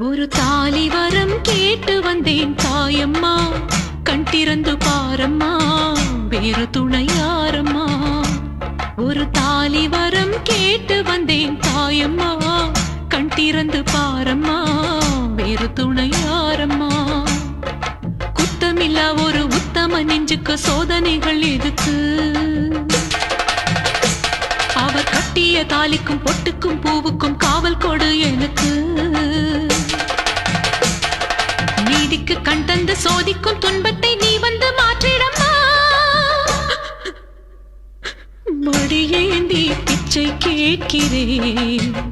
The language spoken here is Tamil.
ஒரு தாலி வரம் கேட்டு வந்தேன் தாயம்மா. கண் திறந்து பாரம்மா வேறு துணையாரம்மா ஒரு தாலி வரம் கேட்டு வந்தேன் தாயம்மா. கண் திறந்து பாரம்மா வேறு துணையாரம்மா குத்தமில்லா ஒரு உத்தம நெஞ்சுக்கு சோதனைகள் எதுக்கு? அவர் கட்டிய தாலிக்கும் பொட்டுக்கும் பூவுக்கும் காவல் கொடு எனக்கு. நீதிக்கு கண் தந்து சோதிக்கும் துன்பத்தை நீ வந்து மாற்றிடம்மா. மடியேந்தி பிச்சை கேட்கிறேன்.